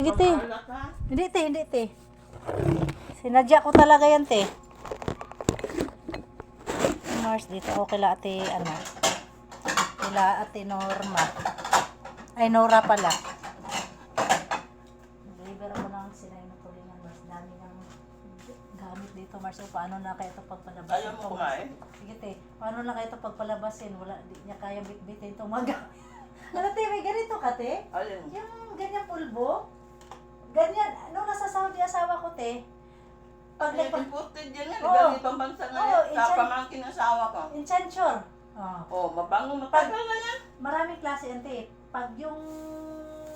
Hindi, te. Hindi, te. Hindi, te. Sinadya ko talaga yan, te. Mars, dito okay la ate, ano. Kila ate Norma. Ay, Nora pala. Deliver mo lang sila yung tulingan, Mars. Dami ng gamit dito, Mars. O, paano na kaya ito pagpalabasin? Ayaw mo kumain? Sige, te. Paano na kaya ito pagpalabasin? Wala, di niya kaya bitbitin itong mga gamit. ano, te? May ganito ka, te? Alin? Yung ganyan pulbo, ganyan, nung nasa Saudi asawa ko, te, pag nagpa... imported yan yan. Oo. Galing ibang bansa na Oo, yan. Sa pamangkin ng asawa ko. Enchanture. Oh. Oh, mabango matagal na yan. Maraming klase yan, te. Pag yung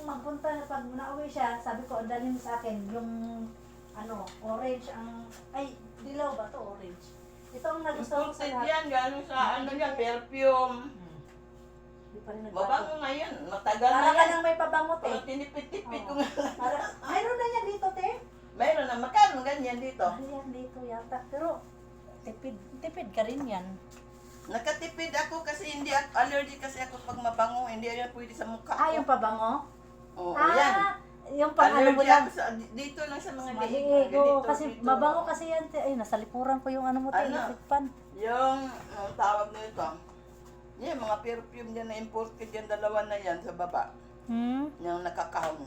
magpunta, pag nauwi siya, sabi ko, dalhin sa akin, yung ano, orange ang, ay, dilaw ba to orange? Ito ang nagustuhan ko sa lahat. yan. Galing sa ano yan, perfume. Hmm. Di pa rin nagbago. Mabango nga yan. Matagal Para na ka yan. nang may pabango, te. Oh, tinipid-tipid Oo. ko nga. Para, mayroon na yan dito, te. Mayroon na. Magkano ganyan dito? Yan dito yata. Pero, tipid, tipid ka rin yan. Nakatipid ako kasi hindi ako, allergic kasi ako pag mabango. Hindi yan pwede sa mukha Ah, ko. yung pabango? Oo, ah, yan. yung pang ano mo Allergy lang. ako sa, dito lang sa mga Maliig. liig. Oo, kasi dito. mabango kasi yan. te. Ay, nasa lipuran ko yung ano mo, te, Ano? fan. Yung, ang tawag nito, yan, mga perfume dyan na imported yan, dalawa na yan sa baba. Hmm? Yung nakakahon.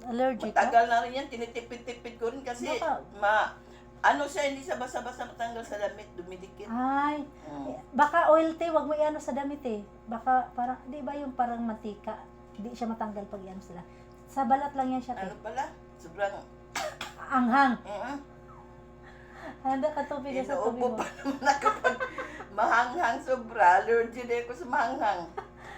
Allergic ka? Matagal na rin yan, tinitipid-tipid ko rin kasi Baka- ma, ano siya, hindi sa basa-basa matanggal sa damit, dumidikit. Ay, Mm. baka oil, te, wag mo iano sa damit, eh. Baka parang, di ba yung parang mantika? Di siya matanggal pag iano sila. Sa balat lang yan siya, te. Ano pala? Sobrang, Anghang. uh Handa ka tubig sa tubig mo. pa naman ako pag mahanghang sobra. Allergy din ako sa mahanghang.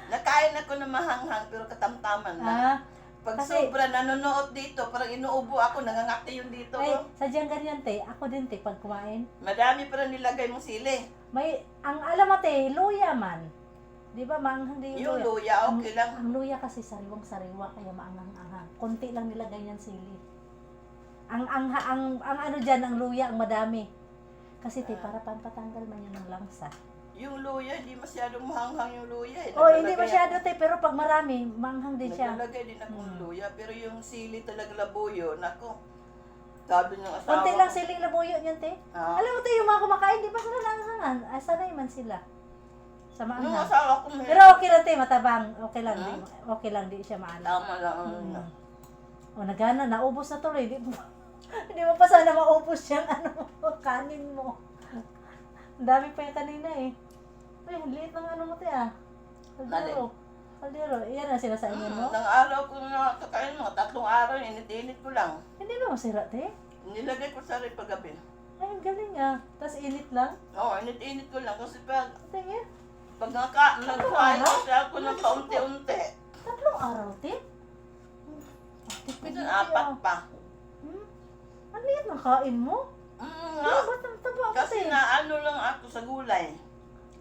Nakain ako ng mahanghang pero katamtaman lang. Ah, Pag kasi- sobra nanonood dito, parang inuubo ako, nangangati yung dito. ay, ko. sadyang ganyan, te. Ako din, te, pag kumain. Madami pa rin nilagay mong sili. May, ang alam mo, te, luya man. Di ba, maanghang din Yung yung luya. luya, okay lang. Ang luya kasi sariwang sariwa kaya maanghang-anghang. Konti lang nilagay niyan sili. Ang ang ang, ang ano diyan ang luya ang madami. Kasi te Ah. para pampatanggal man yan ng langsa. Yung luya, hindi masyadong mahanghang yung luya. Eh. Oh, hindi masyado te pero pag marami maanghang din siya. Naglalagay din akong Hmm. luya. Pero yung sili talaga labuyo, nako. Sabi ng asawa Konti ko, lang siling labuyo niyan te. Ah, Alam mo te yung mga kumakain di pa sila naanghangan. Ay sanay man sila. Sa yung maanghang. asawa ko, may- Pero okay lang te matabang. Okay lang di okay lang di siya maalam. Tama lang. ang Mm. ano. O nagana, naubos na tuloy. Di hindi mo pa sana maubos yung ano, kanin mo. Ang dami pa yung kanina eh. Ay, ang liit ng ano mo te ah. Kaldero. Kaldero. Iyan ang sinasabi Mm, mo. Nang araw ko na kakain mga tatlong araw, init-init ko lang. Hindi ba masira te? Nilagay ko sa rin paggabi. Ay, ang galing ah. Tapos init lang. Oo, init-init ko lang kasi pag, Tingin, pag naka, nagkain kasi ako ng kaunti-unti. tatlong araw te. Mo, te, apat ah. pa. Ang liit ng kain mo. Mm, nga. ba't ang taba mo Kasi te? na ano lang ako sa gulay.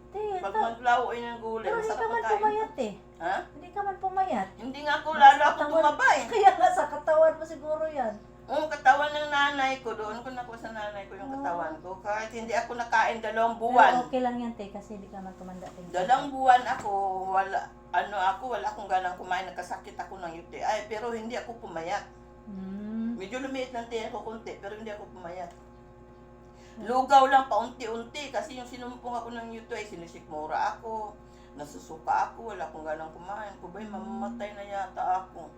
Te, Pag ta- maglawin ng gulay, pero hindi ka masarap man pumayat eh. Ha? Hindi ka man pumayat. Hindi nga ako lalo ako Katawan- tumaba eh. Kaya nga sa katawan mo siguro yan. Oo, katawan ng nanay ko, doon ko nakuha sa nanay ko yung katawan ko. Kahit hindi ako nakain dalawang Pero buwan. okay lang yan, te, kasi hindi ka man tumanda. Te. Dalawang buwan ako, wala, ano ako, wala akong ganang kumain, nagkasakit ako ng UTI, pero hindi ako pumayat. Hmm. Medyo lumiit ng tiyan ko konti, pero hindi ako pumayat. Lugaw lang paunti-unti, kasi yung sinumpong ako ng UTI, sinisikmura ako, nasusuka ako, wala akong ganang kumain. Kubay, mamamatay na yata ako.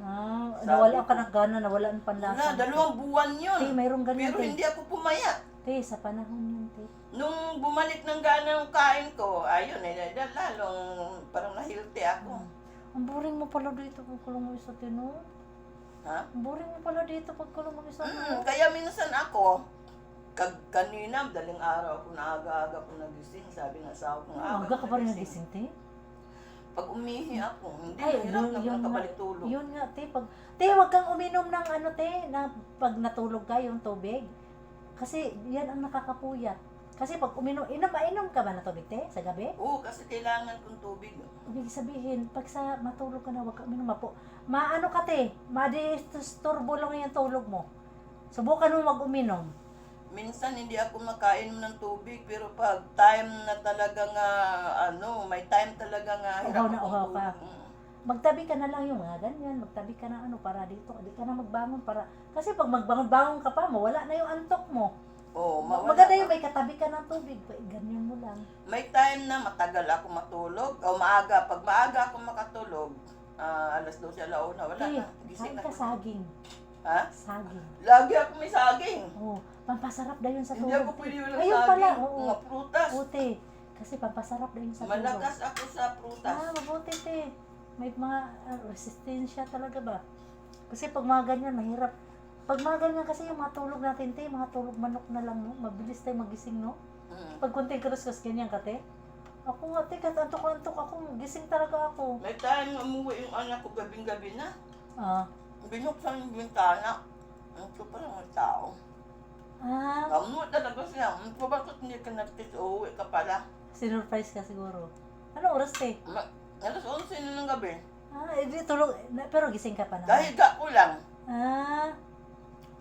Ah, Sabi nawala ko. ka ng gana, nawala ang panlasa. Wala, dalawang buwan yun. mayroong ganyan, Pero te. hindi ako pumayat. Te, sa panahon yun, te. Nung bumalik ng gana ng kain ko, ayun, eh, dahil lalong parang nahilti ako. Ang boring mo pala dito pag kulong mo isa, tino. Ha? Boring mo pala dito pag kulong mo isa, Mm, kaya minsan ako, kag kanina, daling araw ako, naaga-aga ko nagising, sabi ng asawa ko, Ah, Aga ka pa rin nagising, te? Pag umihi ako, hindi, Ay, hirap yun, na yun nga, nakabalik tulog. yun nga, te. Pag, te, wag kang uminom ng ano, te, na pag natulog ka, yung tubig. Kasi, yan ang nakakapuyat. Kasi pag uminom, inom, inom ka ba na tubig, te, sa gabi? Oo, kasi kailangan kong tubig. Ibig sabihin, pag sa matulog ka na, wag ka uminom mapo. Maano ka, te, madisturbo lang yung tulog mo. Subukan mo mag-uminom. Minsan hindi ako makainom ng tubig, pero pag time na talaga nga, ano, may time talaga nga, Uhaw na uhaw ka. Mm. magtabi ka na lang yung mga ganyan, magtabi ka na ano para dito, di ka na magbangon para kasi pag magbangon-bangon ka pa, mawala na yung antok mo. Oo, mawala Maganda yung may katabi ka ng tubig, ganyan mo lang. May time na matagal ako matulog, o maaga. Pag maaga ako makatulog, ah, alas 12 alauna, wala Eh, na. Gising kain na ka saging. Ha? Saging. Lagi ako may saging. Oh, pampasarap daw yun sa Hindi tulog. ako pwede walang Ayun saging. pala, oo. Mga prutas. Puti. Kasi pampasarap daw yun sa tulog. Malakas ako sa prutas. Ah, mabuti te. May mga ah, resistensya talaga ba? Kasi pag mga ganyan, mahirap. Pag mga ganyan kasi yung mga tulog natin, te, mga tulog manok na lang, no? Mabilis tayo magising, no? Mm. Pag kunting kruskus, ganyan ka, te. Ako nga, te, kahit antok-antok ako, gising talaga ako. May time umuwi yung anak ko gabing-gabi na. Ah, Binuksan yung bintana. Ito pa lang ang tao. ah, Kamu talaga siya. Ito bakit hindi ka nagtis uuwi ka pala? sinurprise ka siguro. Ano oras, te? Ma- alas 11 na ng gabi. Ah, hindi tulog, na, pero gising ka pa na. Kahiga ko lang. Ah,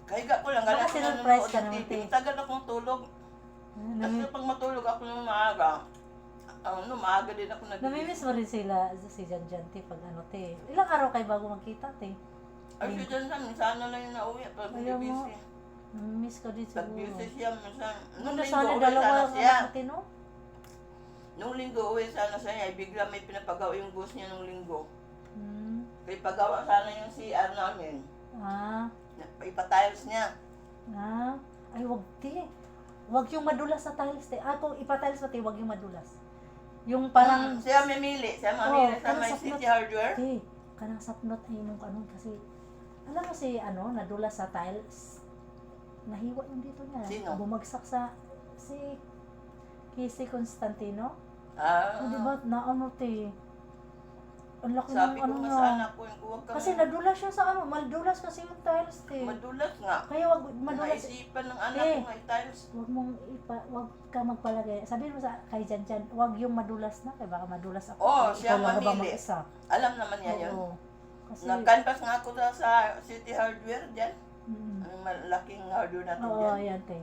Kahiga ko lang. Baka sinurprise ka naman, te. Tagal akong tulog. ah, Kasi nami- pag matulog ako ng maaga, ano, maaga din ako nag namimiss mo rin sila, si Jan Jan, te, pag ano, te. Ilang araw kayo bago magkita, te? Ay, siya dyan sa sana lang yung nauwi. Pag hindi busy. Namimiss ko din Pag siguro. busy siya, minsan. Nung linggo, sana uwi dalawa sana siya. natin, no? Nung linggo, uwi sana siya. Ay, bigla may pinapagawa yung boss niya nung linggo. Hmm. Kaya pagawa sana yung CR namin. Ah, Ipatiles niya. ah. Ay, wag, te. Wag yung madulas sa tiles, te. Ah, kung ipatiles mo, te, wag yung madulas. Yung parang, Mm, siya mamili. Siya mamili Oo, sa may city hardware. te, kanang sapnot ay nung ano, kasi, alam mo si, ano, nadulas sa tiles, nahiwa yung dito niya. Sino? Bumagsak sa, si, Casey Constantino. Ah, Ah, di ba, na ano, te. Ang laki sabi ng ko ano nga niya. sa anak ko, huwag kang Kasi nadulas siya sa ano, madulas kasi yung tiles, te. madulas nga. Kaya wag madulas. Naisipan ng anak Eh. ko nga i-tiles. Wag mong ipa, wag ka magpalagay. Sabihin mo sa kay Jan Jan, wag yung madulas na, kaya baka madulas ako. Oo, Ikaw siya lang na ba mamili. mag-isa? Alam naman niya yun. Oo. Kasi, Nag-canvas nga ako sa, sa city hardware dyan. mm, Ang malaking hardware natin oo, dyan. ayan, te.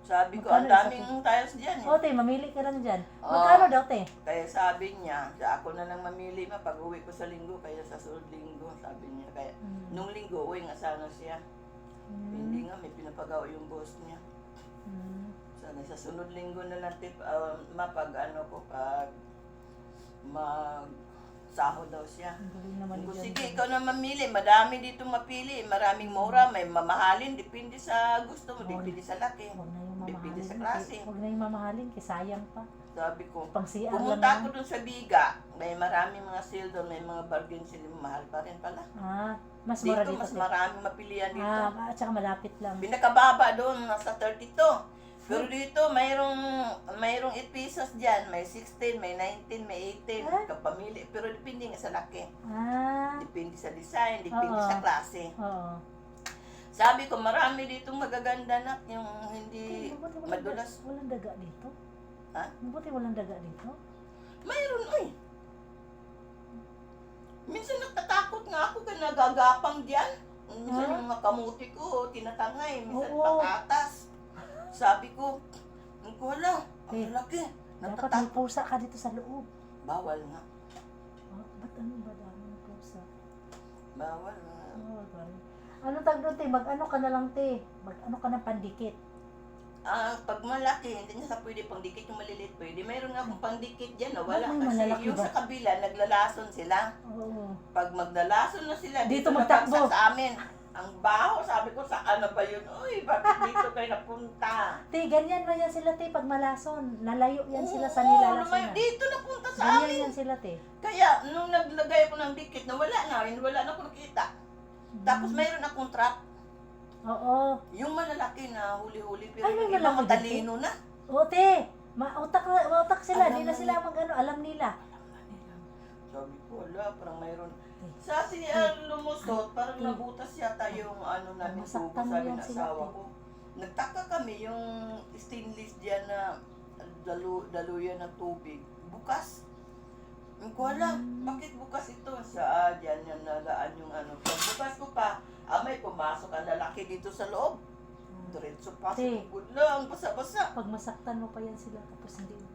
Sabi ko, Magkano ang isa daming tiles dyan. Eh. Oo, te, mamili ka lang dyan. Oo. Magkano daw, te? Kaya sabi niya, sa ako na lang mamili ma pag uwi ko sa linggo, kaya sa sunod linggo, sabi niya. Kaya Mm. nung linggo, uwi nga sana siya. Mm. Hindi nga, may pinapagawa yung boss niya. Mm. Sana sa sunod linggo na lang, tip, uh, mapag ano ko, pag mag sahod daw siya. Ang galing naman ni Kung sige, ikaw na mamili. Madami dito mapili. Maraming mura, may mamahalin. Depende sa gusto mo, depende sa laki. Huwag na mamahalin. sa klase. Huwag na yung mamahalin, kasi sayang pa. Sabi ko, Pang CR lang pumunta ako dun sa Biga. May maraming mga sale doon, may mga bargain sila. Mahal pa rin pala. Ah, mas mura Dito, dito, mas te. maraming mapilian dito. Ah, at saka malapit lang. Pinakababa doon, nasa 32. Pero dito, mayroong, mayroong 8 pesos dyan. May 16, may 19, may 18. Ah? Kapamili. Pero depende nga sa laki. Ah, Depende sa design, depende Oo. sa klase. oo. Sabi ko, marami dito magaganda na yung hindi Mabuti walang madulas. daga- Walang daga dito. Ha? Mabuti walang daga dito. Mayroon, oy. Minsan natatakot nga ako kaya nagagapang diyan. Minsan Ha? yung mga kamuti ko, tinatangay. Minsan Oo. patatas. Sabi ko, ang wala, ang Eh, laki. Dapat may Natatakot. pusa ka dito sa loob. Bawal nga. Oh, ba't ano ba dami ng pusa? Bawal nga. Oh, bawal. Ano tag doon, te? Mag-ano ka na lang, te. Mag-ano ka ng pandikit. Ah, pag malaki, hindi na sa pwede pang dikit yung maliliit pwede. Mayroon nga akong pang dikit dyan, na wala. May Kasi malalaki yung ba? sa kabila, naglalason sila. Oo. Pag maglalason na sila, Dito dito, magtakbo. sa amin. Ang baho, sabi ko, saan na ba yun? Uy, bakit dito kayo napunta? Te, ganyan na yan sila, te. Pag malason, lalayo yan sila sa Oo, nilalason lumay- na. Dito napunta sa Ganyan amin. yan sila, te. Kaya, nung naglagay ako ng dikit, nawala na, wala na ako nakita. Tapos mayroon akong trap, Oo. yung malalaki na huli-huli, pero Ay, may yung iba matalino na. Oo, te. Ma-utak, utak sila. Alam Di na na sila mag-ano. Alam nila. Sabi ko, wala, parang mayroon. Sa si uh, lumusot, parang Eh. nabutas yata yung ano namin Masaktan mo sabi yan ng sila, asawa ko. Nagtaka kami yung stainless dyan na dalu, daluyan ng tubig. Bukas. Hindi ko alam, Hmm. bakit bukas ito? Sa ah, dyan yung nalaan yung ano. Pag bukas ko pa, ah, may pumasok ang lalaki dito sa loob. Diretso pa. Eh. Good lang, basa-basa. Pag masaktan mo pa yan sila, tapos hindi mo.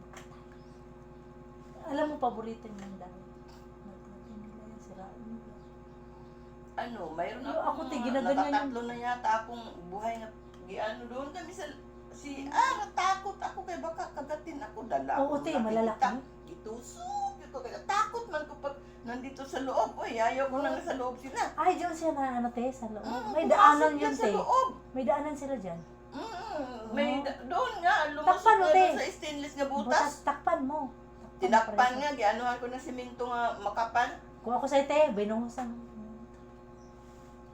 Alam mo, paborito niyo yung dami. Nagluto nila yan sa ano, mayroon Yo, ako, ako, te, mga- ginaganyan nakatatlo na yata akong buhay nga, giano doon kami sa, si, ah, natakot ako kay baka kagatin ako, dala Oo, ako, te, nakikita, malalaki. Itusok, ito, kaya takot man ko pag nandito sa loob, oy, ayaw ko na nasa loob sila. Ay, diyan siya na ano, te, sa loob. Mm, May daanan yun, sa te. loob. May daanan sila dyan. Mm, may Oh. da- doon nga, lumusok Takpan mo, na te. doon sa stainless nga butas. Butas, takpan mo. Tinakpan mo, nga, gianuhan ko ng simento nga makapal. Kung ako sa te, binuhusan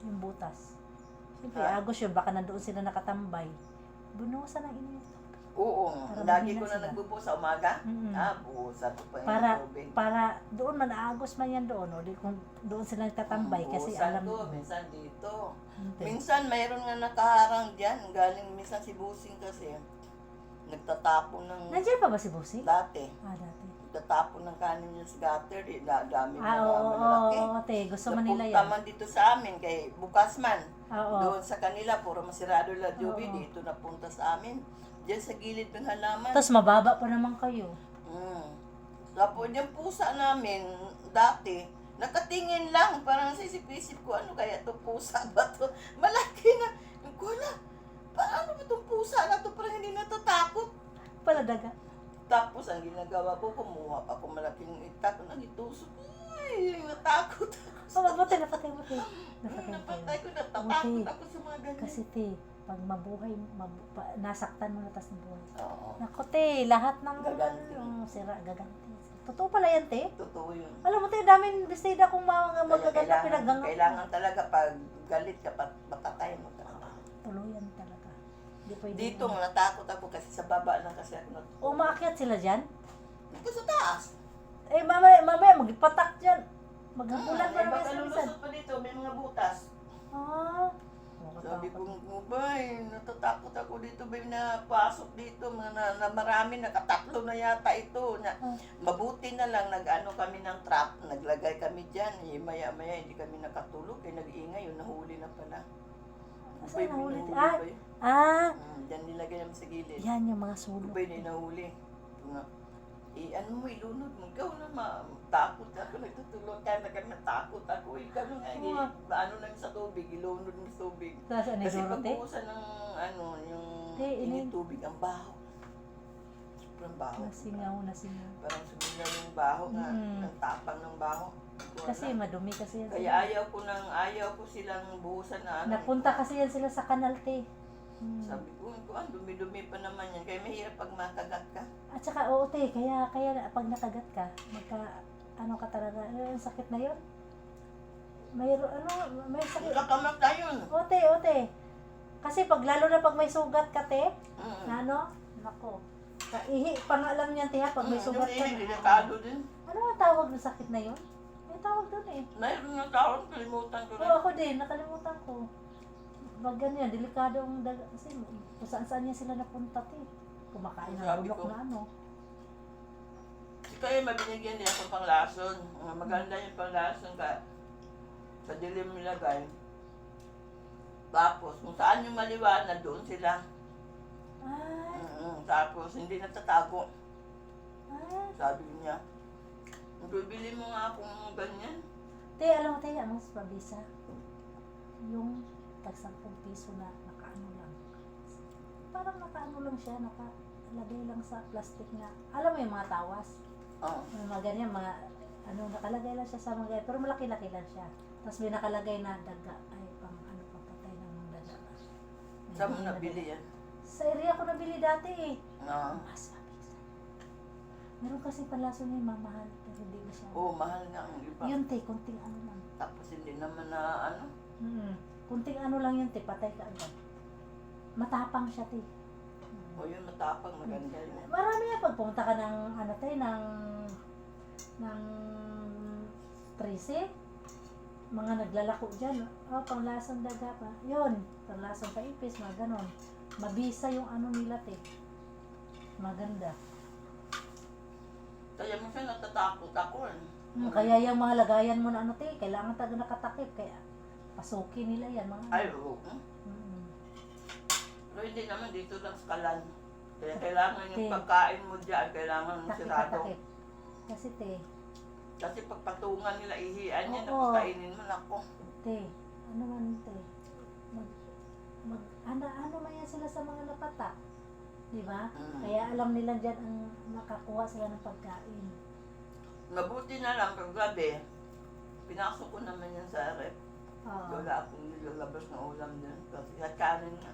yung butas. Siyempre, Ha? agos yun, baka nandoon sila nakatambay. Binuhusan ng inyo. Oo, Para lagi ko na sila. nagbubuo sa umaga. Mm-mm. Ah, buhusan ko pa yung Para- tubig. Para doon man, agos man yan doon. O, di, kung doon sila nagtatambay kasi Buhusan alam ko, mo. minsan dito. Hindi. Minsan mayroon nga nakaharang dyan. Galing minsan si Busing kasi. Nagtatapon ng Nandiyan pa ba si Busi? dati. Ah, dati. Nagtatapon ng kanin niya sa gutter. Eh, na, dami Ah, mga oo, oo, malalaki. oo, te. Gusto man nila Napunta yan. man dito sa amin kay bukas man. Oo. Doon sa kanila, puro masirado la Joby. Oo. Dito napunta sa amin. Diyan sa gilid ng halaman. Tapos mababa pa naman kayo. Mm. Tapos yung pusa namin, dati, nakatingin lang, parang sisip-isip ko, ano kaya to pusa ba to? Malaki na. Wala, paano ba tong pusa na to? Parang hindi natatakot. Pala daga. Tapos ang ginagawa ko, kumuha pa ako malaking itak, nagitusok. Uy, natakot ako. Oh, napatay. Mm, Napatay mo. napatay ko, natatakot ako sa mga ganyan. Kasi, te, pag mabuhay, mabu- pa- nasaktan mo na tas nabuhay. Oo, Nako, te, lahat ng Gaganti. ano, sira, gaganti. Totoo pala yan, te. totoo yun. Alam mo, te, daming bestida kung mga Kaya magaganda pinaggangat. kailangan talaga pag galit ka, pat, patatay mo talaga. Tuluyan talaga. Hindi pwede. Dito, natakot ako kasi sa baba lang kasi ako nat- O, maakyat sila dyan? Dito sa taas. Eh, mamaya, mamaya, magpatak dyan. Maghabulan Hmm, pa may naman baka sa lulusot pa dito, may mga butas. Ah. Sabi ko, bay, natatakot ako dito, bay, napasok dito, mga na, na marami, nakatatlo na yata ito. Na, Ah. mabuti na lang, nag-ano kami ng trap, naglagay kami dyan, eh, maya-maya hindi kami nakatulog, eh, nag-iingay, yun, nahuli na pala. Saan nahuli? Ah, ba ah. Hmm, dyan nilagay namin sa gilid. Yan yung mga sulok. Na nahuli. Ito nga, eh, ano mo, ilunod mo. Ikaw na, ma, takot ako, nagtutulog ka na kami, takot ako. Ikaw na nga, eh, Oo. ano lang sa tubig, ilunod mo sa tubig. Saan ni Kasi Dorote? buhusan ng, ano, yung Te, init ini- tubig, ang baho. Sobrang baho. Nasingaw, nasingaw. Parang sumilaw yung baho nga, Mm. ang tapang ng baho. Wala. Kasi madumi kasi yan Kaya sila. ayaw ko nang, ayaw ko silang buhusan na ano. Napunta kasi yan sila sa kanal, te. Hmm. Sabi ko, ah, dumi-dumi pa naman yan. Kaya mahirap pag makagat ka. At saka, oo, te, kaya, kaya na- pag nakagat ka, magka, ano ka talaga, ano yung sakit na yun? Mayro, ano, may sakit. Kakamak na yun. Ote, ote. Kasi pag lalo na pag may sugat ka, te, Mm. na ano, nako. Kaihi pa nga lang yan, te, ha, pag may Mm, sugat yung ka. ihi, delikado din. Ano ang tawag ng sakit na yun? May tawag doon eh. Mayroon nga taon, kalimutan ko Oo, rin. ako din, nakalimutan ko. Pag ganyan, delikado ang daga. Kasi kung saan saan niya sila napunta, te. Kumakain ng Sabi bulok ko. na ano. Si Kaya mabinigyan din ako pang lason. Mga maganda yung pang lason ka. Sa dilim nilagay. Tapos, kung saan yung maliwanag, doon sila. Ay, Mm, Tapos, hindi natatago. ay. Sabi niya. Bibili mo nga akong ganyan. Te, alam mo, te, mas mabisa. Yung tag 10 piso na nakaano lang. Parang nakaano lang siya, nakalagay lang sa plastic na, alam mo yung mga tawas? Oh. Yung mga ganyan, mga, ano, nakalagay lang siya sa mga ganyan, pero malaki-laki lang siya. Tapos may nakalagay na daga, ay, pang ano, papatay ng mga daga. May Saan mo nabili yan? Sa area ko nabili dati eh. No. Mas. Meron kasi palaso niya mamahal, pero hindi masyado. Oo, mahal na ang iba. Yun te, konting ano lang. Tapos hindi naman na ano. Hmm. Kunting ano lang yun, te, patay ka agad. Matapang siya, te. O yun, matapang, maganda yun. Marami nga pag pumunta ka ng, ano, te, ng, ng 13, mga naglalako dyan, oh, panglasang daga pa. Yun, panglasang paipis, mga ganon. Mabisa yung ano nila, te. Maganda. Kaya minsan natatakot ako eh. Hmm, Kaya yung mga lagayan mo na ano, te, kailangan taga nakatakip. Kaya pasukin nila yan, mga Ay, oo. Hmm. Pero hindi naman dito lang sa kalan. Kaya kailangan yung pagkain mo dyan, kailangan Takip sirado. takip. Kasi te, Kasi pag patungan nila ihian yan, Oo. napakainin mo, nako. Te, ano man te? Mag, mag, ano, ano man yan sila sa mga napata? Di ba? Mm. Kaya alam nila dyan ang makakuha sila ng pagkain. Mabuti na lang kagabi, pinasok ko naman yan sa rep. Oo. Wala akong nilalabas na ulam din. Kasi at kanin nga.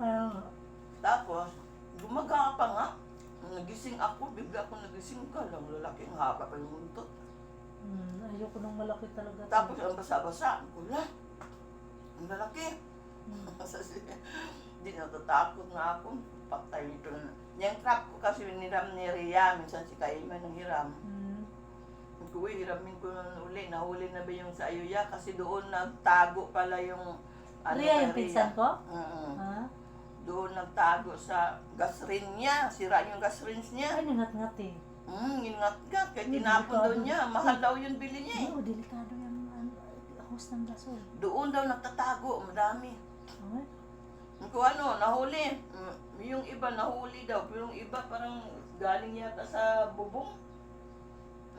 Kaya nga. Tapos, gumaga pa nga. Nagising ako, bigla ako nagising ka lang. Lalaking haba pa yung muntot. Hmm, ayoko nung malaki talaga. Tapos ang basa-basa, kula. Ang lalaki. Hmm. Kasi, di natatakot na ako. Patay ito na. Yung trap ko kasi niram ni Rhea, minsan si Kaiman ng hiram. Hmm. Kuwi, hiramin ko na uli. Nahuli na ba yung sa Ayuya? Kasi doon nagtago pala yung... Ria, yung pinsan ko? Mm. Ha? Doon nagtago sa gas rin niya. Sira yung gas rins niya. Ay, nangat-ngat eh. Hmm, ingat ka. Kaya Ay, tinapon delikado. doon niya. Mahal daw yung bili niya eh. Oo, delikado yung ano, host ng gasol. Doon daw nagtatago. Madami. Okay? Kung ano, nahuli. Mm, Yung iba nahuli daw. Pero yung iba parang galing yata sa bubong.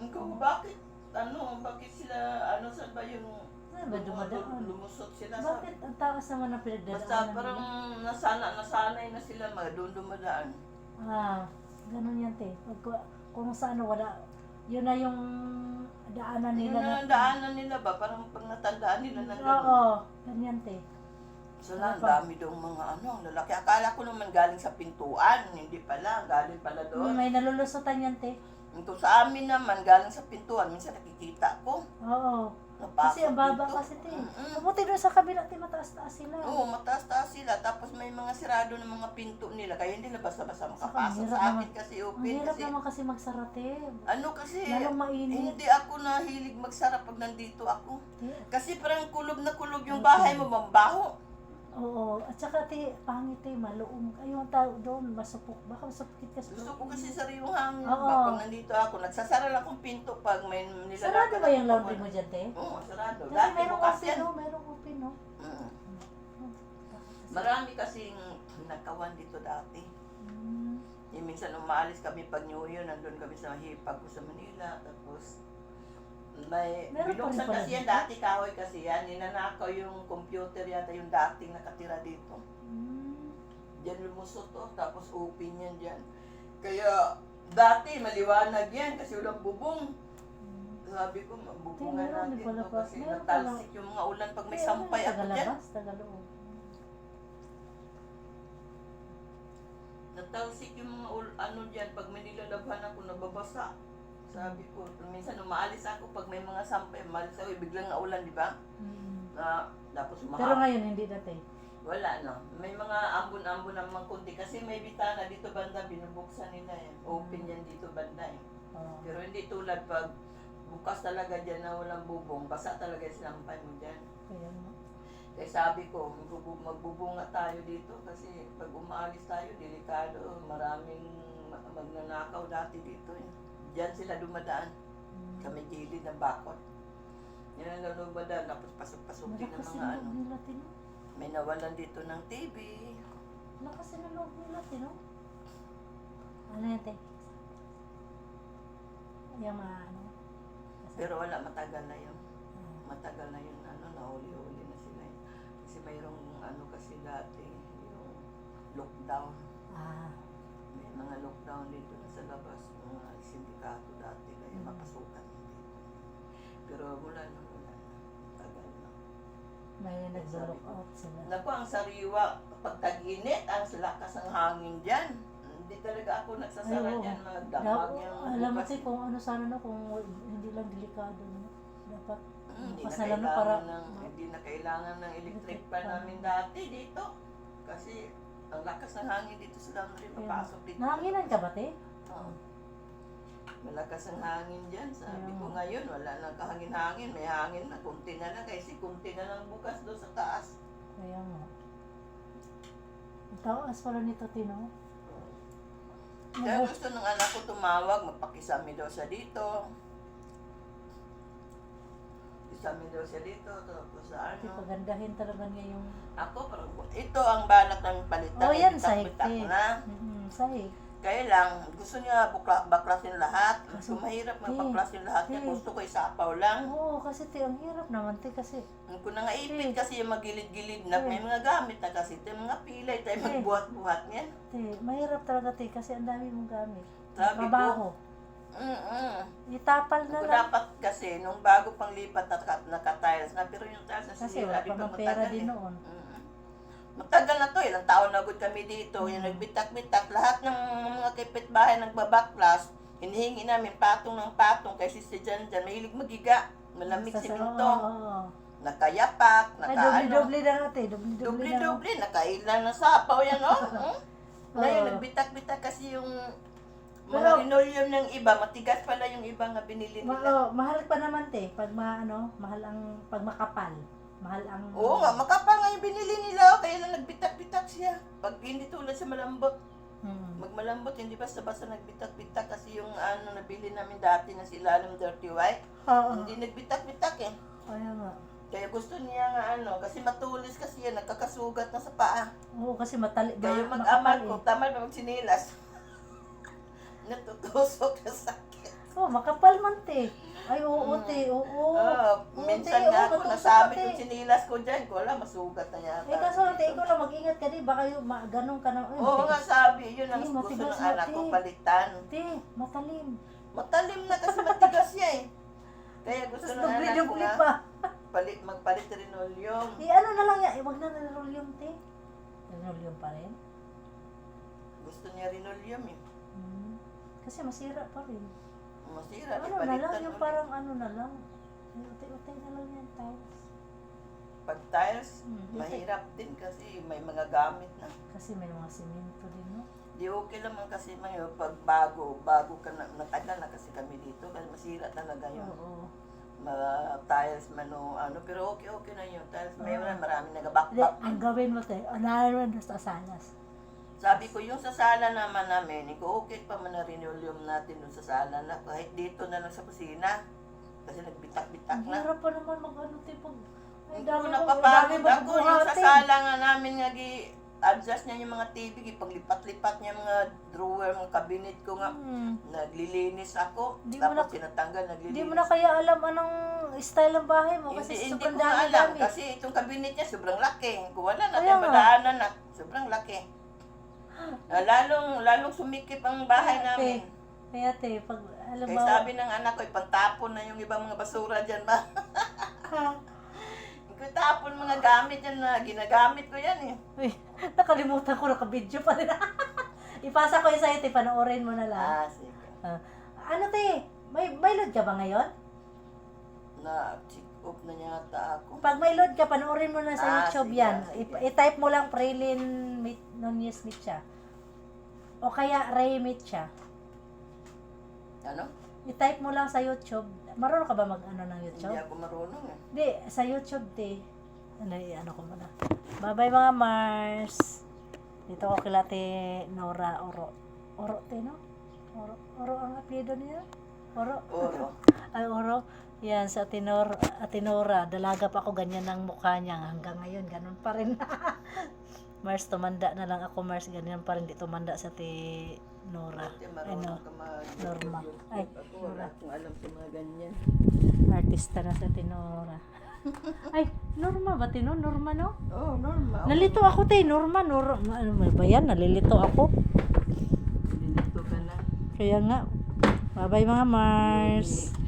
Kung bakit? Ano, bakit sila, ano sa ba yung Saan ba dumadaan? lumusot sila sa... Bakit ang taas naman ang pinagdadaanan Basta parang nila? nasana, nasanay na sila mga doon dumadaan. Ah, ganun yan te. Pag, kung sa ano, wala, yun na yung daanan Yun nila. na ang daanan nila ba? Parang pag natandaan nila na Oo, ganyan te. Sala, ang dami daw mga ano, lalaki. Akala ko naman galing sa pintuan. Hindi pala, galing pala doon. may nalulusutan yan te. Kung sa amin naman, galing sa pintuan, minsan nakikita ko. Oo. Napasok Kasi ang baba dito. kasi te. Mm-mm. Mabuti doon sa kabila te, mataas-taas sila. Oo, mataas-taas sila. Tapos may mga sirado ng mga pinto nila. Kaya hindi na basta-basta makapasok sa akin naman. kasi Ang open. hirap Kasi, naman kasi magsara te. ano kasi, Lalong mainit. hindi ako nahilig magsara pag nandito ako. Te. Kasi parang kulob na kulob yung bahay mo, mambaho. Oo. At saka te, pangit te, maluong. Ayun ang tao doon, masupok. Baka masupukit ka sa Gusto ko kasi sariwang. Oo. Pag nandito ako, nagsasara lang akong pinto pag may nilalakad. Sarado ba yung laundry mo dyan te? Oo, sarado. Kasi Dati merong bukas open yan. no, merong open no. Mm. Hmm. Marami kasing nakawan dito dati. Hmm. Yung minsan umaalis kami pag New Year, nandun kami sa hipag ko sa Manila. Tapos, may Meron pa rin binuksan pala kasi yan dati, kahoy kasi yan. Ninanakaw yung computer yata yung dating nakatira dito. Hmm. Diyan lumusot to, tapos open yan dyan. Kaya, dati maliwanag yan kasi walang bubong. Hmm. Sabi ko, magbubungan Meron din natin pala to pa- kasi meron natalsik yung mga ulan pag may sampay ako dyan. Tagalabas, Tagaloob. Natalsik yung mga ul- ano dyan, pag may nilalabhan ako, nababasa. Sabi ko, minsan umaalis ako pag may mga sampay, umalis ako, eh, biglang nga ulan, di ba? Hmm. Na, tapos Pero umahap. ngayon hindi dati. Wala na. May mga ambon-ambon naman kunti kasi may bitana dito banda, binubuksan nila yan. Open yan dito banda eh. Oo. Pero hindi tulad pag bukas talaga dyan na walang bubong, basa talaga yung sinampay mo dyan. Kaya nga. Kaya sabi ko, magbubu- magbubunga tayo dito kasi pag umaalis tayo, delikado. Maraming ma- magnanakaw dati dito. Eh. Diyan sila dumadaan may gilid ng bakod. Yan ang dumadaan, tapos pasok-pasukin ng mga ano. nila. May nawalan dito ng TV. Malakas yung loob nila, Tino. Ano yan, te? Yung mga ano. Pero wala, matagal na yun. Ah. Matagal na yun, ano, nahuli-huli na sila. eh. Kasi mayroong ano kasi dati, yung lockdown. Ah. May mga lockdown dito na sa labas, mga sindikato dati, kaya Mm. mapasukan dito. Pero wala na, wala na. Tagal na. May ko. out sila. Naku, ang sariwa, pag tag-init, ang lakas ng hangin dyan. Hindi talaga ako nagsasara Ay, oo. dyan, mga Dapat, yung alam mo, bukas. te, kung ano sana no, kung hindi lang delikado, no? Dapat, Mm, Hindi na kailangan para- ng, hindi na kailangan ng electric Electric pan fan. namin dati dito. Kasi ang lakas ng hangin dito sa laundry, Kaya- mapasok dito. nahanginan ka ba, te? Oo. Malakas ang hangin dyan. Sabi Kaya ko nga. ngayon, wala nang kahangin-hangin. May hangin na, kunti na lang. Kasi kunti na lang bukas doon sa taas. Kaya nga. Ang taas pala nito, Tino. Kaya gusto ng anak ko tumawag, magpakisami daw siya dito. Isami daw siya dito, tapos sa Kasi ano. pagandahin talaga niya yung... Ako, parang, ito ang balak ng palitan. Oh, yan, Bitak- sahig, bitak te. na. Mm-hmm, sahig. Kaya lang, gusto niya bukla, baklasin lahat. Kaso, Kung mahirap eh, magbaklasin lahat eh. gusto ko isapaw lang. Oo, kasi te, ang hirap naman te kasi. Kung na nga ipin kasi yung magilid-gilid na may mga gamit na kasi, tayo mga pilay, tayo Eh. magbuhat-buhat niyan. Te, mahirap talaga te kasi ang dami mong gamit. Sabi ko, Trabaho. Mm-mm. Itapal na lang. dapat kasi, nung bago pang lipat na naka- naka-tiles na, pero yung tiles na Kasi sinira, wala di pa ba mang pera matagal din eh. noon. Mm. Matagal na to, ilang taon na agad kami dito. Yung nagbitak-bitak, lahat ng mga kapitbahay nagbabaklas, hinihingi namin patong ng patong kay si Jan Jan, mahilig magiga, malamig oo, oo. nakayapak, Ay, naka ano, doble-doble na te. Doble-doble na. dubli-dubli, nakailan na sapaw yan, oh. Hmm? Ngayon, Oo. nagbitak-bitak kasi yung mga Pero- linoleum ng iba, matigas pala yung iba nga binili Ma- nila. oh, mahal pa naman te. Pag ma, ano, mahal ang, pag makapal. Mahal ang... Oo nga, makapal nga yung binili nila, kaya lang nagbitak-bitak siya. Pag hindi tulad sa malambot, Hmm. Magmalambot, hindi basta-basta nagbitak-bitak kasi yung ano nabili namin dati na si Lalim Dirty White, Oo. hindi nagbitak-bitak eh. Kaya nga. Kaya gusto niya nga ano, kasi matulis kasi yan, nagkakasugat na sa paa. Oo, kasi matali. Kaya ma- mag-amal ko, eh. tama ba magsinilas? Natutusok na sakit. Oo, makapal man te. Ay, oo, Mm. te. Oo. Oo, minsan nga ako nasabi te. sinilas ko dyan, ko wala, masugat na yata. Eh, kaso te, ikaw lang mag-ingat ka di. Baka yung ma- ganun ka na. Ay, Oo nga sabi, yun ang gusto ng na, anak ko, palitan. Te, matalim. Matalim na kasi matigas siya eh. Kaya gusto ng anak ko nga, pa. palit, magpalit linoleum. Eh, ano na lang yan. Eh, wag na linoleum, te. Linoleum pa rin. Gusto niya linoleum eh. Hmm. Kasi masira pa rin. Masira, Ano na lang, yung ulit. parang ano na lang. Utay-utay na lang yan, tiles. Pag tiles, Hmm, mahirap din kasi may mga gamit na. Kasi may mga simento din, no? Di okay naman kasi mayo pag bago, bago ka na, natagal na kasi kami dito kasi masira talaga yun. Oo. Mga tiles, mano, ano, pero okay, okay na yun. Tiles, may na marami nagabakbak. ang gawin mo, te, unahan mo sa salas. Sabi ko, yung sa sala naman namin, ko okay pa man na linoleum natin dun sa sala na kahit dito na lang sa kusina. Kasi nagbitak-bitak na. hirap pa naman mag-ano, te, pag... Ay, Hindi dami ko napapagod dami ako. Yung sa sala nga namin nga gi adjust niya yung mga TV, ipaglipat-lipat niya mga drawer, mga cabinet ko nga. Hmm. Naglilinis ako. Di tapos na- tinatanggal, naglilinis. Hindi mo na kaya alam anong style ng bahay mo kasi hindi, hindi sobrang ko nga dami alam dami. kasi itong cabinet niya sobrang laki. Kung wala natin madaanan na, sobrang laki. Ah, lalong, lalong sumikip ang bahay namin. te, Kaya te, pag alam Kaya mo, sabi ng anak ko, ipantapon na yung ibang mga basura dyan ba? Kung tapon mga gamit yan na ginagamit ko yan eh. Uy, nakalimutan ko, naka-video pa rin. Ipasa ko yung sa'yo, te, panoorin mo na lang. Ah, sige. Ano te, may, may load ka ba ngayon? Na check up na yata ako. Pag may load ka, panoorin mo na sa Ah, YouTube sige, yan. sige. I-type mo lang Praylin Nunez Mitcha. O kaya Ray Mitcha. Ano? I-type mo lang sa YouTube. Marunong ka ba mag-ano ng YouTube? Hindi ako marunong eh. Hindi, sa YouTube, te. Ano, ano ko muna. Bye-bye mga Mars. Dito ko kila te Nora Oro. Oro, te, no? Oro, Oro ang apelyido niya? Oro? Oro. Ay, Oro. Yan, sa Atinor, Atinora. Dalaga pa ako ganyan ng mukha niya. Hanggang ngayon, ganun pa rin. Mars, tumanda na lang ako, Mars. Ganyan pa rin. Di tumanda sa ti Nora. Ano? ka mag Norma. Ay, wala akong alam sa mga ganyan. Artista na sa Tinora. Ay, Norma ba? Tino? Norma, no? Oh, Norma. Nalito ako, te. Norma, Norma. Ano ba yan? Nalilito ako. Dito ka na. Kaya nga. Bye-bye mga Mars.